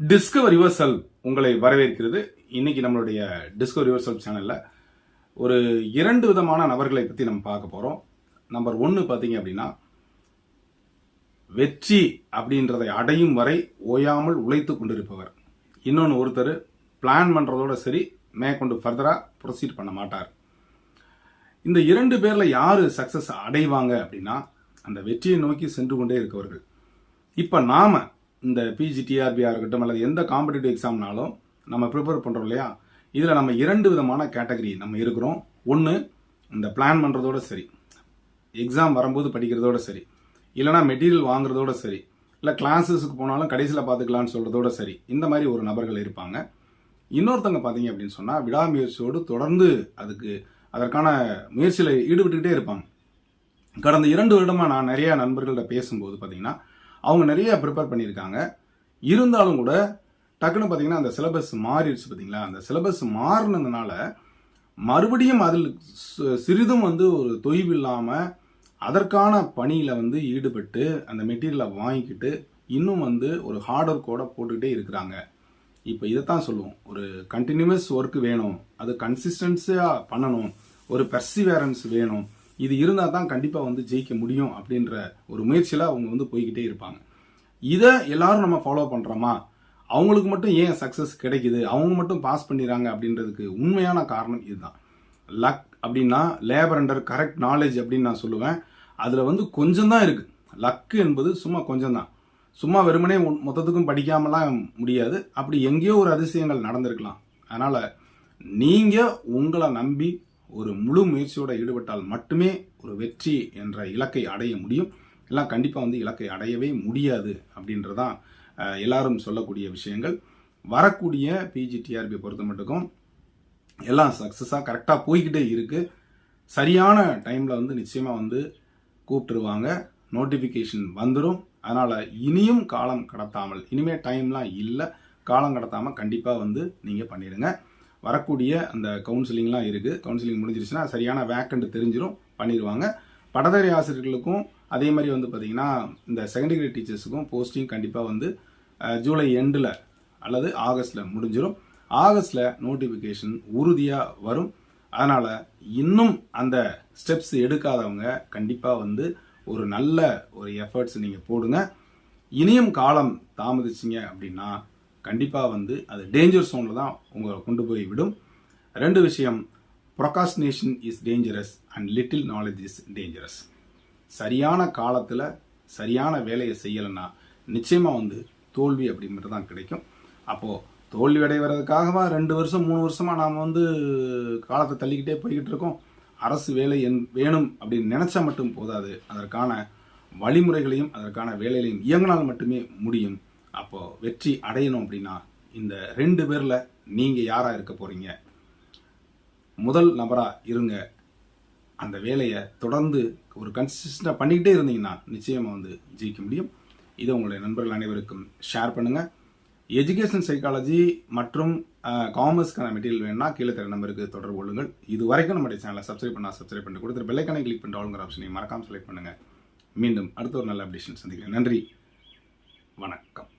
Discover reversal உங்களை வரவேற்கிறது. இன்னைக்கு நம்மளுடைய டிஸ்கவர் ரிவர்சல் சேனலில் ஒரு இரண்டு விதமான நபர்களை பற்றி நம்ம பார்க்க போகிறோம் நம்பர் ஒன்று பார்த்தீங்க அப்படின்னா வெற்றி அப்படின்றதை அடையும் வரை ஓயாமல் உழைத்து கொண்டிருப்பவர். இன்னொன்று ஒருத்தர் பிளான் பண்ணுறதோட சரி மேற்கொண்டு ஃபர்தராக ப்ரொசீட் பண்ண மாட்டார். இந்த இரண்டு பேரில் யார் சக்ஸஸ் அடைவாங்க அப்படின்னா அந்த வெற்றியை நோக்கி சென்று கொண்டே இருக்கவர்கள். இப்போ நாம் இந்த பிஜி டிஆர்பியாக இருக்கட்டும் அல்லது எந்த காம்படிட்டிவ் எக்ஸாம்னாலும் நம்ம ப்ரிப்பேர் பண்ணுறோம் இல்லையா? இதில் நம்ம இரண்டு விதமான கேட்டகரி நம்ம இருக்கிறோம். ஒன்று இந்த பிளான் பண்ணுறதோட சரி. எக்ஸாம் வரும்போது படிக்கிறதோட சரி. இல்லைனா மெட்டீரியல் வாங்குறதோட சரி. இல்லை கிளாஸஸுக்கு போனாலும் கடைசியில் பார்த்துக்கலாம்னு சொல்கிறதோட சரி. இந்த மாதிரி ஒரு நபர்கள் இருப்பாங்க. இன்னொருத்தவங்க பார்த்தீங்க அப்படின்னு சொன்னால் விடாமுயற்சியோடு தொடர்ந்து அதுக்கு அதற்கான முயற்சியில் ஈடுபட்டுக்கிட்டே இருப்பாங்க. கடந்த இரண்டு வருடமாக நான் நிறையா நண்பர்கள்ட்ட பேசும்போது பார்த்தீங்கன்னா அவங்க நிறைய ப்ரிப்பேர் பண்ணியிருக்காங்க. இருந்தாலும் கூட டக்குன்னு பார்த்தீங்கன்னா அந்த சிலபஸ் மாறிடுச்சு பார்த்தீங்களா அந்த சிலபஸ் மாறினதுனால மறுபடியும் அதில் சிறிதும் வந்து ஒரு தொய்வு இல்லாமல் அதற்கான பணியில் வந்து ஈடுபட்டு அந்த மெட்டீரியலை வாங்கிக்கிட்டு இன்னும் வந்து ஒரு ஹார்ட் ஒர்க்கோட போட்டுக்கிட்டே இருக்கிறாங்க. இப்போ இதைத்தான் சொல்லுவோம். ஒரு கண்டினியூஸ் ஒர்க் வேணும். அது கன்சிஸ்டன்ஸியாக பண்ணணும். ஒரு பெர்சிவேரன்ஸ் வேணும். இது இருந்தால் தான் கண்டிப்பாக வந்து ஜெயிக்க முடியும் அப்படின்ற ஒரு முயற்சியில் அவங்க வந்து போய்கிட்டே இருப்பாங்க. இதை எல்லாரும் நம்ம ஃபாலோ பண்ணுறோமா அவங்களுக்கு மட்டும் ஏன் சக்ஸஸ் கிடைக்குது? அவங்க மட்டும் பாஸ் பண்ணிடுறாங்க அப்படின்றதுக்கு உண்மையான காரணம் இதுதான். லக் அப்படின்னா லேபர் அண்டர் கரெக்ட் நாலேஜ் அப்படின்னு நான் சொல்லுவேன். அதில் வந்து கொஞ்சம் தான் இருக்குது லக்கு என்பது சும்மா கொஞ்சம் தான் சும்மா வெறுமனே மொத்தத்துக்கும் படிக்காமலாம் முடியாது. அப்படி எங்கேயோ ஒரு அதிசயங்கள் நடந்திருக்கலாம். அதனால் நீங்கள் உங்களை நம்பி ஒரு முழு முயற்சியோடு ஈடுபட்டால் மட்டுமே ஒரு வெற்றி என்ற இலக்கை அடைய முடியும். எல்லாம் கண்டிப்பாக வந்து இலக்கை அடையவே முடியாது அப்படின்றதான் எல்லாரும் சொல்லக்கூடிய விஷயங்கள். வரக்கூடிய பிஜிடிஆர்பி பொறுத்த மட்டுக்கும் எல்லாம் சக்ஸஸாக கரெக்டாக போய்கிட்டே இருக்குது சரியான டைமில் வந்து நிச்சயமாக வந்து கூப்பிட்டுருவாங்க. நோட்டிஃபிகேஷன் வந்துடும் அதனால் இனியும் காலம் கடத்தாமல் இனிமே டைம்லாம் இல்லை. காலம் கடத்தாமல் கண்டிப்பாக வந்து நீங்கள் பண்ணிடுங்க. வரக்கூடிய அந்த கவுன்சிலிங்லாம் இருக்குது கவுன்சிலிங் முடிஞ்சிருச்சுன்னா சரியான வேக்கண்ட் தெரிஞ்சிடும் பண்ணிடுவாங்க பட்டதாரி ஆசிரியர்களுக்கும் அதே மாதிரி வந்து பார்த்திங்கன்னா இந்த செகண்டரி டீச்சர்ஸுக்கும் போஸ்டிங் கண்டிப்பாக வந்து ஜூலை எண்டில் அல்லது ஆகஸ்ட்டில் முடிஞ்சிடும் ஆகஸ்டில் நோட்டிஃபிகேஷன் உறுதியாக வரும். அதனால் இன்னும் அந்த ஸ்டெப்ஸ் எடுக்காதவங்க கண்டிப்பாக வந்து ஒரு நல்ல ஒரு எஃபர்ட்ஸ் நீங்கள் போடுங்க. இனியும் காலம் தாமதிச்சிங்க அப்படின்னா கண்டிப்பாக வந்து அது டேஞ்சர் சோனில் தான் உங்களை கொண்டு போய் விடும். ரெண்டு விஷயம் procrastination is dangerous and little knowledge is dangerous சரியான காலத்தில் சரியான வேலையை செய்யலைன்னா நிச்சயமாக வந்து தோல்வி அப்படின்றது தான் கிடைக்கும். அப்போது தோல்வி அடைவதற்காகவா ரெண்டு வருஷம் மூணு வருஷமாக நாம் வந்து காலத்தை தள்ளிக்கிட்டே போய்கிட்டு இருக்கோம். அரசு வேலை என் வேணும் அப்படின்னு நினச்சா மட்டும் போதாது. அதற்கான வழிமுறைகளையும் அதற்கான வேலைகளையும் இயங்கினால் மட்டுமே முடியும். அப்போது வெற்றி அடையணும் அப்படின்னா இந்த ரெண்டு பேரில் நீங்கள் யாராக இருக்க போகிறீங்க முதல் நபராக இருங்க. அந்த வேலையை தொடர்ந்து ஒரு கன்சிஸ்டண்டாக பண்ணிக்கிட்டே இருந்தீங்கன்னா நிச்சயமாக வந்து ஜெயிக்க முடியும். இதை உங்களுடைய நண்பர்கள் அனைவருக்கும் ஷேர் பண்ணுங்கள் எஜுகேஷன் சைக்காலஜி மற்றும் காமர்ஸ்க்கான மெட்டீரியல் வேணும்னா கீழே தர நம்பருக்கு தொடர்பு கொள்ளுங்கள். இது வரைக்கும் நம்முடைய சேனலை சப்ஸ்கிரைப் பண்ணால் சப்ஸ்கிரைப் பண்ணி கொடுத்துரு பெல்லைக்கானை கிளிக் பண்ணிட்டு ஆளுங்கிற ஆப்ஷனை மறக்காம செலக்ட் பண்ணுங்கள் மீண்டும் அடுத்த ஒரு நல்ல அப்டேஷன் சந்திக்கிறேன். நன்றி. வணக்கம்.